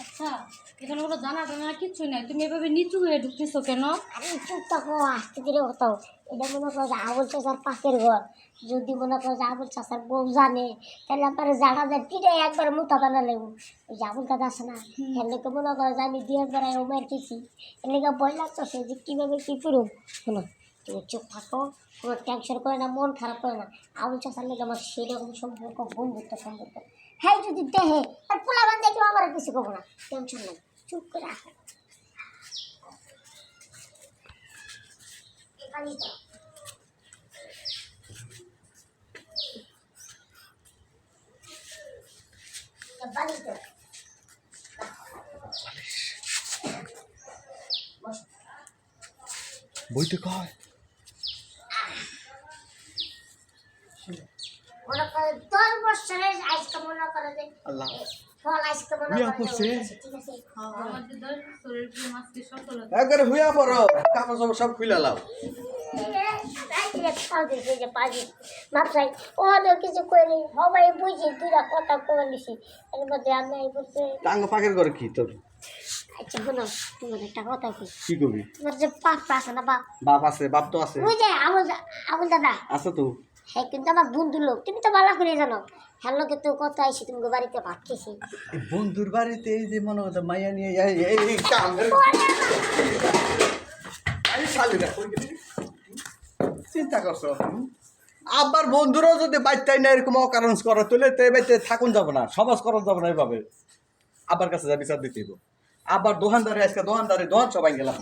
আচ্ছা এখানে কোনো জানা নাই তুমি এভাবে নিচু হয়ে ঢুকতেছো কেন আরে চুপ থাকো আস্তে হতাও এটা মনে করো যে আবুল ঘর যদি মনে করো যে বউ জানে তাহলে জানা যায় একবার মুতা বানালে ওই যে আবুল দাদা আছে না এর লেগে মনে করো যে আমি দিয়ে বেড়াই ও লেগে লাগতেছে যে কীভাবে কী করুম শোনো তুমি চুপ থাকো কোনো টেনশন করে না মন খারাপ করে না আবুল চাচার লেগে আমার সেরকম সম্পর্ক বন্ধুত্ব সম্পর্ক হ্যাঁ যদি দেহে আর পোলা বান দেখলেও আমার আর কিছু করব না। টেনশন নেই, চুপ করে রাখো। এখানেই তো বাড়িতে বইতে কয়? মনে করে দশ বছরের আজকে মনে করে যে আল্লাহ। ফল আজকে মনে বিয়া করে করছে? যে উঠেছে, ঠিক আছে? আমাদের দল শরীর প্রেম আজকে সফল হচ্ছে। একবারে হুইয়া পড়ো। কাপড় চাপড় সব খুলে লাও। কিছু করি সবাই বুঝি দুটা কথা করে নিছি। এর মধ্যে আমি এই বলতে টাঙ্গ পাকের করে কি তোর? আচ্ছা বলো তোমার একটা কথা কি কি করবি তোমার যে পাপা আছে না বাপ? বাপ আছে বাপ তো আছে। ওই যে আমল আমল দাদা। আছে তো। হ্যাঁ কিন্তু আমার বন্ধু লোক তুমি তো ভালো করে জানো হ্যাঁ লোকে তো কথা আইসি তুমি বাড়িতে ভাত খেয়েছি বন্ধুর বাড়িতে এই যে মনে হতো মাইয়া নিয়ে এই? চিন্তা করছ? আবার বন্ধুরাও যদি বাচ্চাই না এরকম অকারণ করে তুলে তো এই বাড়িতে থাকুন যাব না সমাজ করা যাবে না এইভাবে আবার কাছে যা বিচার দিতে। আবার দোকানদারে আজকে দোকানদারে দোকান সবাই গেলাম